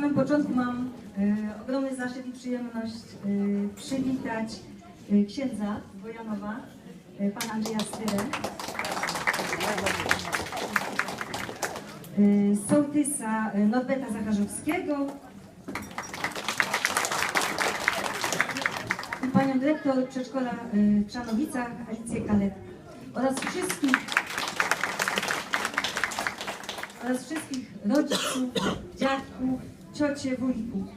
samym początku mam e, ogromny zaszczyt i przyjemność e, przywitać e, księdza Wojanowa, e, pana Andrzeja Styrę. Sołtysa e, Norberta i panią dyrektor przedszkola e, w Czanowicach Alicję Kalet oraz wszystkich oraz wszystkich rodziców, dziadków, ciocie, wujków.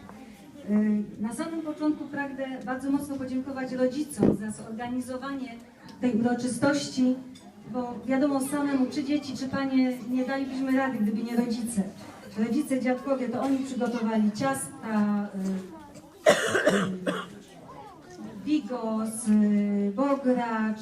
Yy, Na samym początku pragnę bardzo mocno podziękować rodzicom za zorganizowanie tej uroczystości, bo wiadomo samemu, czy dzieci, czy panie, nie dalibyśmy rady, gdyby nie rodzice. Rodzice, dziadkowie, to oni przygotowali ciasta, yy, bigos, y, bogracz,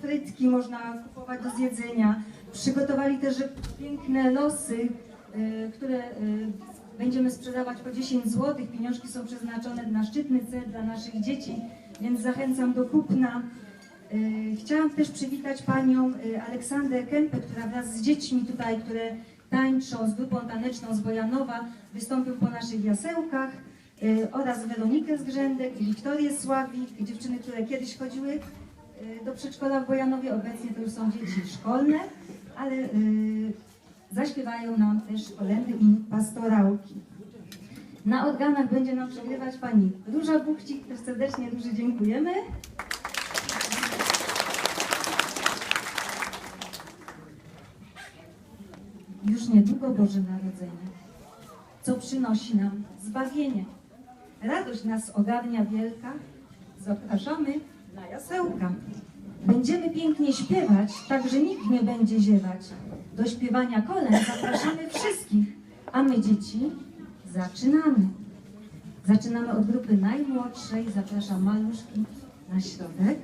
frytki można kupować do zjedzenia. Przygotowali też piękne losy, y, które y, będziemy sprzedawać po 10 zł. Pieniążki są przeznaczone na szczytny cel dla naszych dzieci, więc zachęcam do kupna. Y, Chciałam też przywitać panią y, Aleksandrę Kępę, która wraz z dziećmi tutaj, które tańczą z grupą taneczną z Wojanowa, wystąpią po naszych jasełkach y, oraz Weronikę z Grzędek i Wiktorię Sławik, dziewczyny, które kiedyś chodziły do przedszkola w Wojanowie, obecnie to już są dzieci szkolne, ale Zaśpiewają nam też kolędy i pastorałki. Na organach będzie nam przegrywać pani Róża Buchcik, też serdecznie Róży dziękujemy. Już niedługo Boże Narodzenie, co przynosi nam zbawienie. Radość nas ogarnia wielka. Zapraszamy na jasełka. Będziemy pięknie śpiewać, tak że nikt nie będzie ziewać. Do śpiewania kolęd zapraszamy wszystkich, a my dzieci zaczynamy. Zaczynamy od grupy najmłodszej, zapraszam maluszki na środek.